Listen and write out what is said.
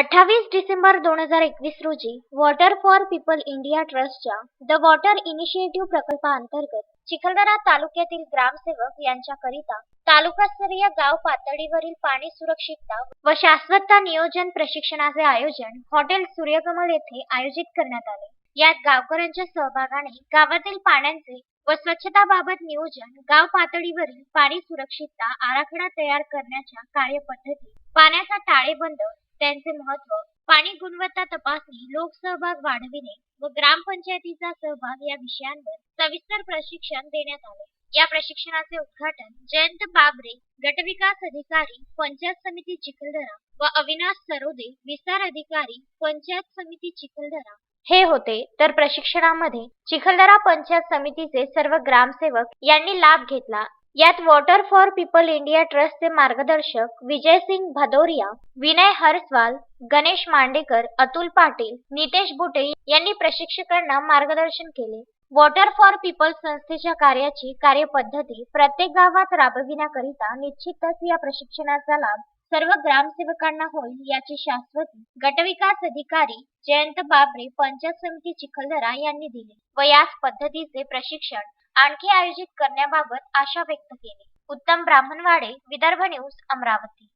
अठ्ठावीस डिसेंबर दोन हजार एकवीस रोजी वॉटर फॉर पीपल इंडिया ट्रस्टच्या द वॉटर इनिशिएटिव्ह प्रकल्पाअंतर्गत चिखलदरा तालुक्यातील ग्रामसेवक यांच्याकरिता तालुकास्तरीय गाव पातळीवरील पाणी सुरक्षितता व शाश्वतता नियोजन प्रशिक्षणाचे आयोजन हॉटेल सूर्यकमल येथे आयोजित करण्यात आले. यात गावकऱ्यांच्या सहभागाने गावातील पाण्याचे व स्वच्छताबाबत नियोजन गाव पातळीवरील पाणी सुरक्षितता आराखडा तयार करण्याच्या कार्यपद्धती पाण्याचा ताळेबंद त्यांचे महत्त्व पाणी गुणवत्ता तपासणी लोकसहभाग वाढविणे व ग्रामपंचायतीचा सहभाग या विषयांवर सविस्तर प्रशिक्षण देण्यात आले. या प्रशिक्षणाचे उद्घाटन जयंत बाबरे गटविकास अधिकारी पंचायत समिती चिखलदरा व अविनाश सरोदे विस्तार अधिकारी पंचायत समिती चिखलदरा. हे होते. तर प्रशिक्षणामध्ये चिखलदरा पंचायत समितीचे सर्व ग्रामसेवक यांनी लाभ घेतला. यात वॉटर फॉर पीपल इंडिया ट्रस्टचे मार्गदर्शक विजयसिंग भदौरिया विनय हरस्वाल गणेश मांडेकर अतुल पाटील नितेश बुटे यांनी प्रशिक्षकांना मार्गदर्शन केले. वॉटर फॉर पीपल संस्थेच्या कार्याची कार्यपद्धती प्रत्येक गावात राबविण्याकरिता निश्चितच या प्रशिक्षणाचा लाभ सर्व ग्रामसेवकांना होईल याची शाश्वती गटविकास अधिकारी जयंत बाबरे पंचायत समिती चिखलदरा यांनी दिली व याच पद्धतीचे प्रशिक्षण आणखी आयोजित करण्याबाबत आशा व्यक्त केली. उत्तम ब्राह्मणवाडे विदर्भ न्यूज अमरावती.